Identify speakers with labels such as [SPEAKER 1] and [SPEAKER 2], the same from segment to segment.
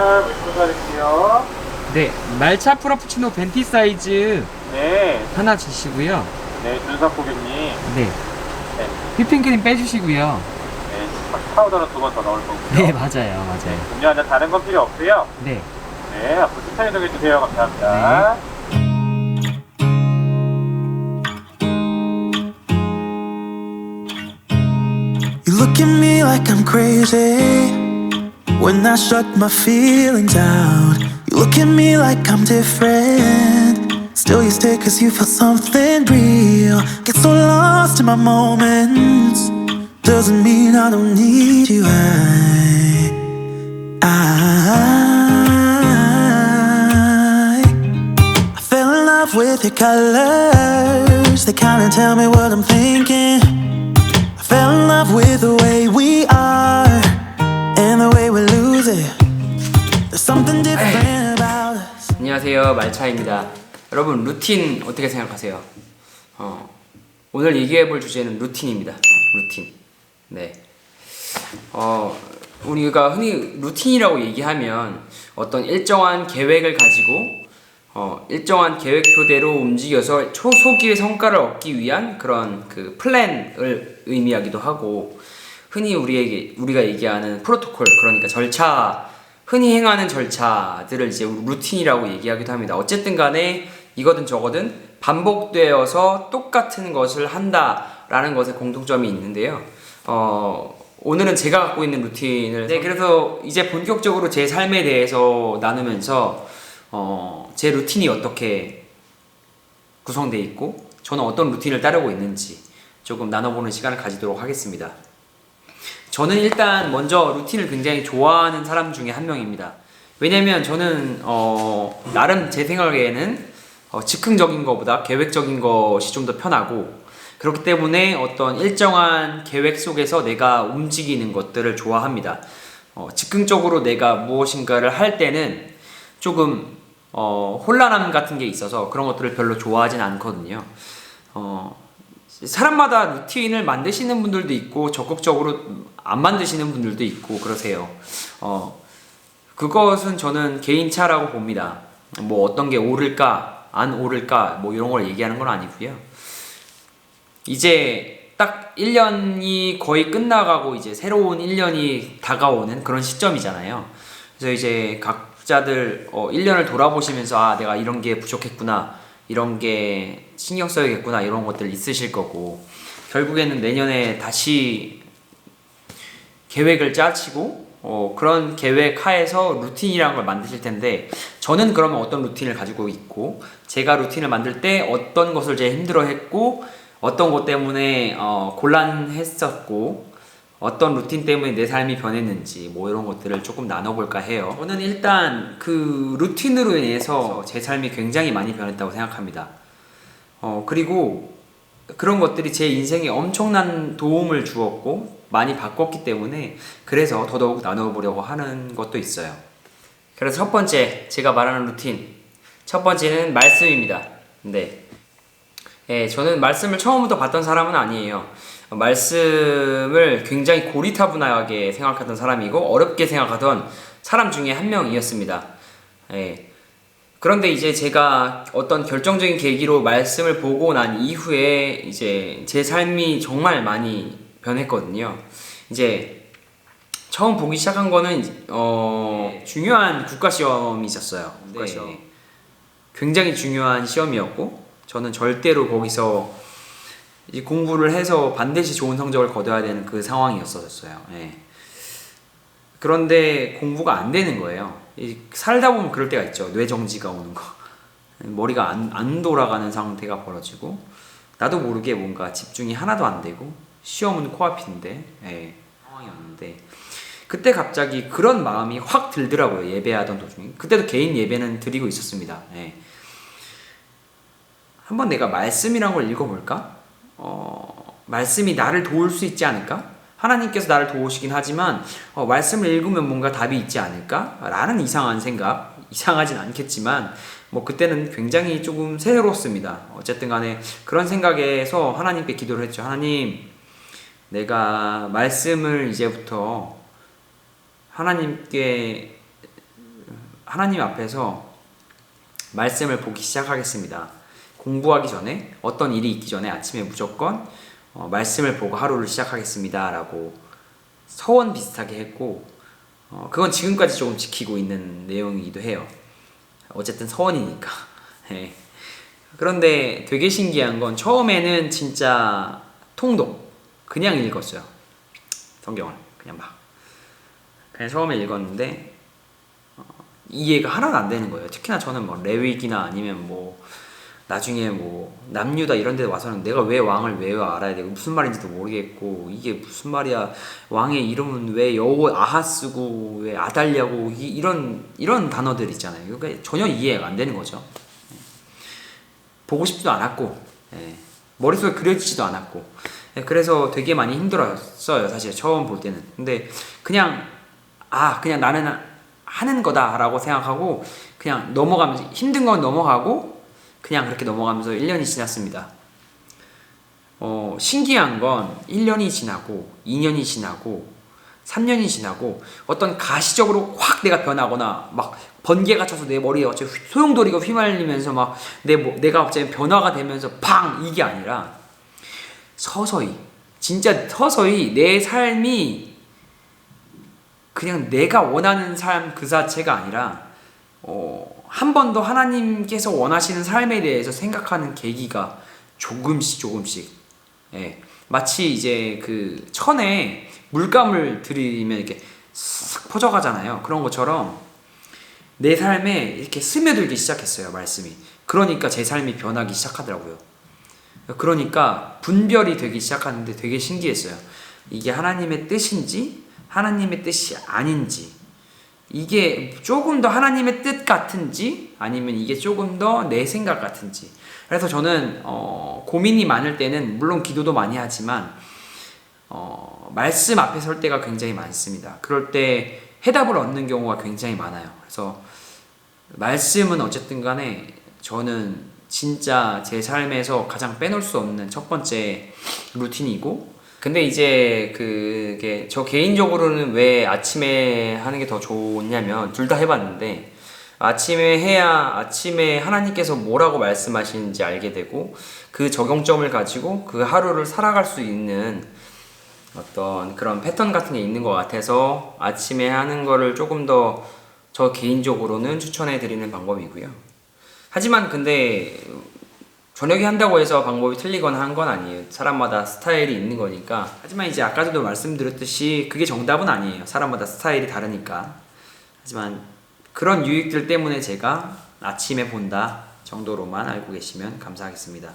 [SPEAKER 1] 물품 드릴게요.
[SPEAKER 2] 네, 말차 프라푸치노 벤티 사이즈
[SPEAKER 1] 네,
[SPEAKER 2] 하나 주시고요.
[SPEAKER 1] 네, 준석 고객님.
[SPEAKER 2] 네.
[SPEAKER 1] 네.
[SPEAKER 2] 휘핑크림 빼주시고요.
[SPEAKER 1] 네, 파우더는 두 번 더 넣을 거고요.
[SPEAKER 2] 네, 맞아요, 맞아요.
[SPEAKER 1] 음료 한잔 다른 건 필요 없고요.
[SPEAKER 2] 네.
[SPEAKER 1] 네, 앞으로 추천 이동해 주세요. 감사합니다.
[SPEAKER 3] You look at me like I'm crazy when I shut my feelings out. You look at me like I'm different. Still, you stay cause you feel something real. Get so lost in my moments. Doesn't mean I don't need you. I, I, I fell in love with your colors. They kinda tell me what I'm thinking. I fell in love with the way we are something different about us.
[SPEAKER 2] 안녕하세요, 말차입니다. 여러분, 루틴 어떻게 생각하세요? 어, 오늘 얘기해볼 주제는 루틴입니다. 루틴. 네. 어, 우리가 흔히 루틴이라고 얘기하면 어떤 일정한 계획을 가지고 어, 일정한 계획표대로 움직여서 초소기의 성과를 얻기 위한 그런 그 플랜을 의미하기도 하고 흔히 우리에게 우리가 얘기하는 프로토콜 그러니까 절차 흔히 행하는 절차들을 이제 루틴이라고 얘기하기도 합니다. 어쨌든 간에 이거든 저거든 반복되어서 똑같은 것을 한다라는 것에 공통점이 있는데요. 어, 오늘은 제가 갖고 있는 루틴을 네, 그래서 이제 본격적으로 제 삶에 대해서 나누면서 어, 제 루틴이 어떻게 구성되어 있고 저는 어떤 루틴을 따르고 있는지 조금 나눠보는 시간을 가지도록 하겠습니다. 저는 일단 먼저 루틴을 굉장히 좋아하는 사람 중에 한 명입니다. 왜냐면 저는 어, 나름 제 생각에는 어, 즉흥적인 것보다 계획적인 것이 좀 더 편하고 그렇기 때문에 어떤 일정한 계획 속에서 내가 움직이는 것들을 좋아합니다. 어, 즉흥적으로 내가 무엇인가를 할 때는 조금 어, 혼란함 같은 게 있어서 그런 것들을 별로 좋아하진 않거든요. 어, 사람마다 루틴을 만드시는 분들도 있고 적극적으로 안 만드시는 분들도 있고 그러세요. 어, 그것은 저는 개인차라고 봅니다. 뭐 어떤 게 오를까 안 오를까 뭐 이런 걸 얘기하는 건 아니고요. 이제 딱 1년이 거의 끝나가고 이제 새로운 1년이 다가오는 그런 시점이잖아요. 그래서 이제 각자들 어 1년을 돌아보시면서 아 내가 이런 게 부족했구나 이런 게 신경 써야겠구나 이런 것들 있으실 거고. 결국에는 내년에 다시 계획을 짜시고 어, 그런 계획 하에서 루틴이라는 걸 만드실 텐데 저는 그러면 어떤 루틴을 가지고 있고 제가 루틴을 만들 때 어떤 것을 제일 힘들어했고 어떤 것 때문에 어, 곤란했었고 어떤 루틴 때문에 내 삶이 변했는지 뭐 이런 것들을 조금 나눠볼까 해요. 저는 일단 그 루틴으로 인해서 제 삶이 굉장히 많이 변했다고 생각합니다. 어, 그리고 그런 것들이 제 인생에 엄청난 도움을 주었고 많이 바꿨기 때문에 그래서 더더욱 나눠보려고 하는 것도 있어요. 그래서 첫 번째 제가 말하는 루틴 첫 번째는 말씀입니다. 네. 예, 저는 말씀을 처음부터 봤던 사람은 아니에요. 말씀을 굉장히 고리타분하게 생각하던 사람이고 어렵게 생각하던 사람 중에 한 명이었습니다. 예. 그런데 이제 제가 어떤 결정적인 계기로 말씀을 보고 난 이후에 이제 제 삶이 정말 많이 변했거든요. 이제 처음 보기 시작한 거는 어 중요한 국가 시험이 있었어요. 국가 시험. 굉장히 중요한 시험이었고 저는 절대로 거기서 이 공부를 해서 반드시 좋은 성적을 거둬야 되는 그 상황이었었어요. 예. 그런데 공부가 안 되는 거예요. 이 살다 보면 그럴 때가 있죠. 뇌정지가 오는 거. 머리가 안, 안 돌아가는 상태가 벌어지고 나도 모르게 뭔가 집중이 하나도 안 되고 시험은 코앞인데 예, 상황이었는데 그때 갑자기 그런 마음이 확 들더라고요. 예배하던 도중에. 그때도 개인 예배는 드리고 있었습니다. 예. 한번 내가 말씀이란 걸 읽어볼까? 어, 말씀이 나를 도울 수 있지 않을까? 하나님께서 나를 도우시긴 하지만 어, 말씀을 읽으면 뭔가 답이 있지 않을까? 라는 이상한 생각 이상하진 않겠지만 뭐 그때는 굉장히 조금 새롭습니다. 어쨌든 간에 그런 생각에서 하나님께 기도를 했죠. 하나님 내가 말씀을 이제부터 하나님께 하나님 앞에서 말씀을 보기 시작하겠습니다. 공부하기 전에 어떤 일이 있기 전에 아침에 무조건 어, 말씀을 보고 하루를 시작하겠습니다라고 서원 비슷하게 했고 어, 그건 지금까지 조금 지키고 있는 내용이기도 해요. 어쨌든 서원이니까. 예. 그런데 되게 신기한 건 처음에는 진짜 통독 그냥 읽었어요. 성경을 그냥 막 그냥 처음에 읽었는데 어, 이해가 하나도 안 되는 거예요. 특히나 저는 뭐 레위기나 아니면 뭐 나중에 뭐 남유다 이런 데 와서는 내가 왜 왕을 왜 알아야 되고 무슨 말인지도 모르겠고 이게 무슨 말이야? 왕의 이름은 왜 여호 아하스고 왜 아달랴고 이, 이런 이런 단어들 있잖아요. 그러니까 전혀 이해가 안 되는 거죠. 보고 싶지도 않았고 예, 머릿속에 그려지지도 않았고 예, 그래서 되게 많이 힘들었어요 사실 처음 볼 때는. 근데 그냥 아 그냥 나는 하는 거다라고 생각하고 그냥 넘어가면서 힘든 건 넘어가고 그냥 그렇게 넘어가면서 1년이 지났습니다. 어, 신기한 건 1년이 지나고 2년이 지나고 3년이 지나고 어떤 가시적으로 확 내가 변하거나 막 번개가 쳐서 내 머리에 어째 소용돌이가 휘말리면서 막 내 내가 갑자기 변화가 되면서 팡! 이게 아니라 서서히 진짜 서서히 내 삶이 그냥 내가 원하는 삶 그 자체가 아니라 어, 한 번 더 하나님께서 원하시는 삶에 대해서 생각하는 계기가 조금씩 조금씩 예, 마치 이제 그 천에 물감을 들이면 이렇게 싹 퍼져가잖아요. 그런 것처럼 내 삶에 이렇게 스며들기 시작했어요. 말씀이. 그러니까 제 삶이 변하기 시작하더라고요. 그러니까 분별이 되기 시작하는데 되게 신기했어요. 이게 하나님의 뜻인지 하나님의 뜻이 아닌지 이게 조금 더 하나님의 뜻 같은지 아니면 이게 조금 더 내 생각 같은지 그래서 저는 어, 고민이 많을 때는 물론 기도도 많이 하지만 어, 말씀 앞에 설 때가 굉장히 많습니다. 그럴 때 해답을 얻는 경우가 굉장히 많아요. 그래서 말씀은 어쨌든 간에 저는 진짜 제 삶에서 가장 빼놓을 수 없는 첫 번째 루틴이고 근데 이제 그게 저 개인적으로는 왜 아침에 하는 게 더 좋냐면 둘 다 해봤는데 아침에 해야 아침에 하나님께서 뭐라고 말씀하시는지 알게 되고 그 적용점을 가지고 그 하루를 살아갈 수 있는 어떤 그런 패턴 같은 게 있는 것 같아서 아침에 하는 거를 조금 더 저 개인적으로는 추천해 드리는 방법이고요. 하지만 근데 저녁에 한다고 해서 방법이 틀리거나 한 건 아니에요. 사람마다 스타일이 있는 거니까. 하지만 이제 아까도 말씀드렸듯이 그게 정답은 아니에요. 사람마다 스타일이 다르니까. 하지만 그런 유익들 때문에 제가 아침에 본다 정도로만 알고 계시면 감사하겠습니다.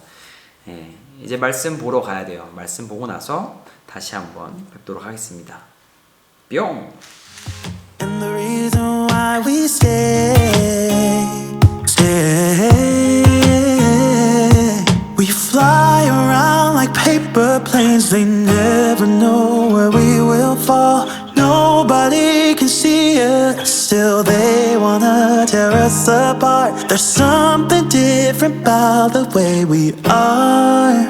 [SPEAKER 2] 예, 이제 말씀 보러 가야 돼요. 말씀 보고 나서 다시 한번 뵙도록 하겠습니다. 뿅!
[SPEAKER 3] And the reason why we stay, stay. Paper planes, they never know where we will fall. Nobody can see us, still they wanna tear us apart. There's something different about the way we are.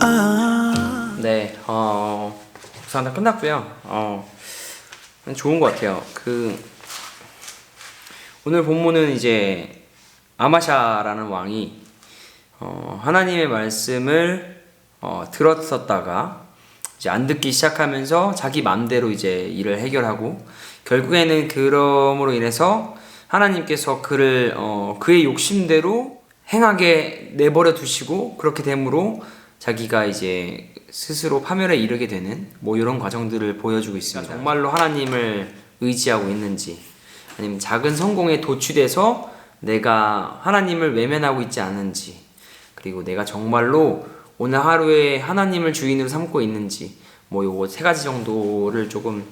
[SPEAKER 3] are.
[SPEAKER 2] 네, 어, 우선 다 끝났고요. 어, 좋은 것 같아요. 그 오늘 본문은 이제 아마샤라는 왕이 어, 하나님의 말씀을 어, 들었었다가 이제 안 듣기 시작하면서 자기 마음대로 이제 일을 해결하고 결국에는 그럼으로 인해서 하나님께서 그를 어, 그의 욕심대로 행하게 내버려 두시고 그렇게 되므로 자기가 이제 스스로 파멸에 이르게 되는 뭐 이런 과정들을 보여주고 있습니다. 정말로 하나님을 의지하고 있는지 아니면 작은 성공에 도취돼서 내가 하나님을 외면하고 있지 않은지 그리고 내가 정말로 오늘 하루에 하나님을 주인으로 삼고 있는지 뭐 요거 세 가지 정도를 조금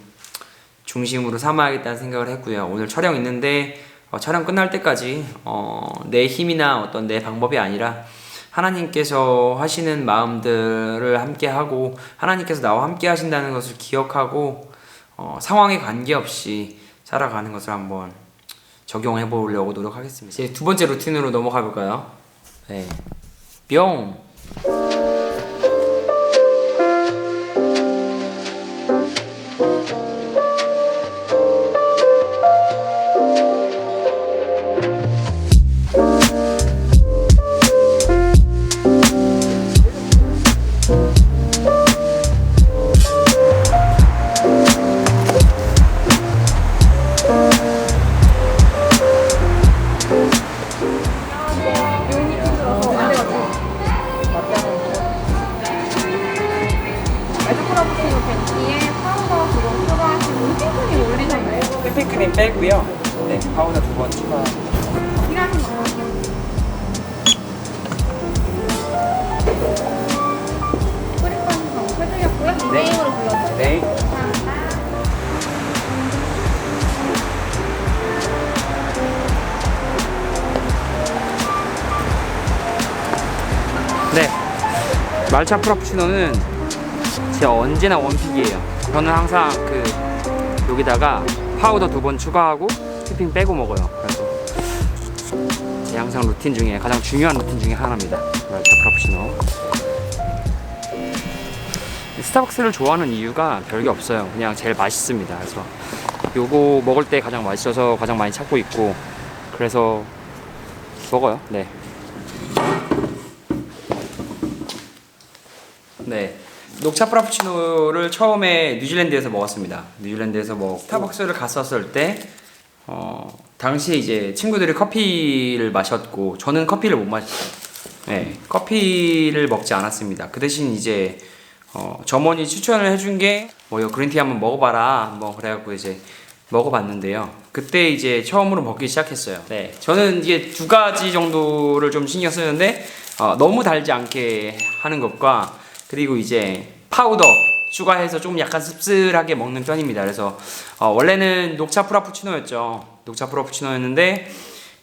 [SPEAKER 2] 중심으로 삼아야겠다는 생각을 했고요. 오늘 촬영 있는데 어, 촬영 끝날 때까지 어, 내 힘이나 어떤 내 방법이 아니라 하나님께서 하시는 마음들을 함께 하고 하나님께서 나와 함께 하신다는 것을 기억하고 어, 상황에 관계없이 살아가는 것을 한번 적용해 보려고 노력하겠습니다. 이제 두 번째 루틴으로 넘어가 볼까요? 네. 뿅. you 빼고요. 네, 파우더 두 번 추가. 네. 네. 네. 말차 프라푸치노는 제가 언제나 원픽이에요. 저는 항상 그 여기다가 파우더 두 번 추가하고 휘핑 빼고 먹어요. 그래서 제 항상 루틴 중에 가장 중요한 루틴 중에 하나입니다. 말차 프라푸치노. 스타벅스를 좋아하는 이유가 별게 없어요. 그냥 제일 맛있습니다. 그래서 요거 먹을 때 가장 맛있어서 가장 많이 찾고 있고 그래서 먹어요. 네. 네. 녹차 프라푸치노를 처음에 뉴질랜드에서 먹었습니다. 뉴질랜드에서 먹고 스타벅스를 갔었을 때 어, 당시에 이제 친구들이 커피를 마셨고 저는 커피를 못 마셨어요. 네. 커피를 먹지 않았습니다. 그 대신 이제 어, 점원이 추천을 해준 게뭐 이거 그린티 한번 먹어봐라. 뭐 그래갖고 이제 먹어봤는데요. 그때 이제 처음으로 먹기 시작했어요. 네, 저는 이게 두 가지 정도를 좀 신경 쓰는데 어, 너무 달지 않게 하는 것과 그리고 이제 파우더 추가해서 좀 약간 씁쓸하게 먹는 편입니다. 그래서 어, 원래는 녹차 프라푸치노였죠. 녹차 프라푸치노였는데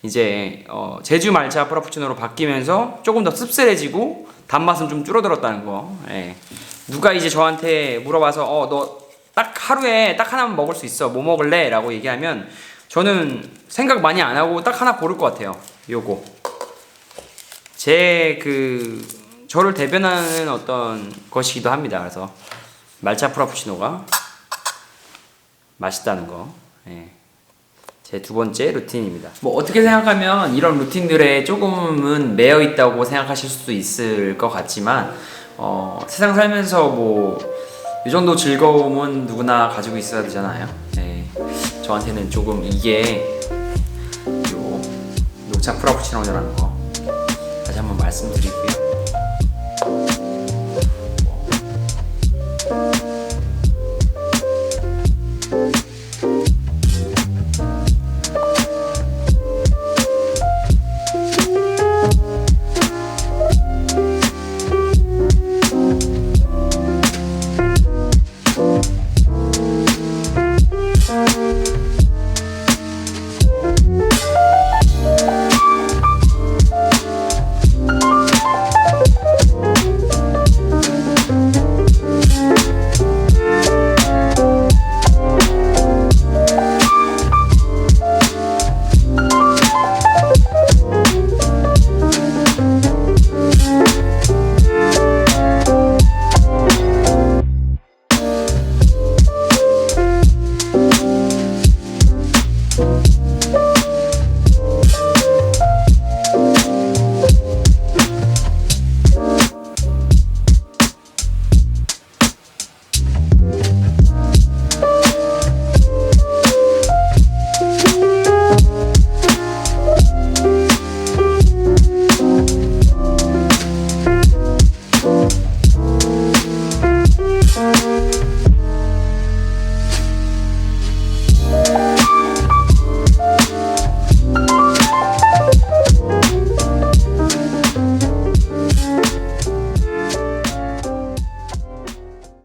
[SPEAKER 2] 이제 어, 제주 말차 프라푸치노로 바뀌면서 조금 더 씁쓸해지고 단맛은 좀 줄어들었다는 거. 예. 누가 이제 저한테 물어봐서 어 너 딱 하루에 딱 하나만 먹을 수 있어 뭐 먹을래? 라고 얘기하면 저는 생각 많이 안 하고 딱 하나 고를 것 같아요 요거 제그 저를 대변하는 어떤 것이기도 합니다 그래서 말차 프라푸치노가 맛있다는 거 예. 제 두 번째 루틴입니다. 뭐 어떻게 생각하면 이런 루틴들에 조금은 매여 있다고 생각하실 수도 있을 것 같지만 어, 세상 살면서 뭐 이 정도 즐거움은 누구나 가지고 있어야 되잖아요. 네. 저한테는 조금 이게 요 녹차 프라푸치노라는 거 다시 한번 말씀드리고요.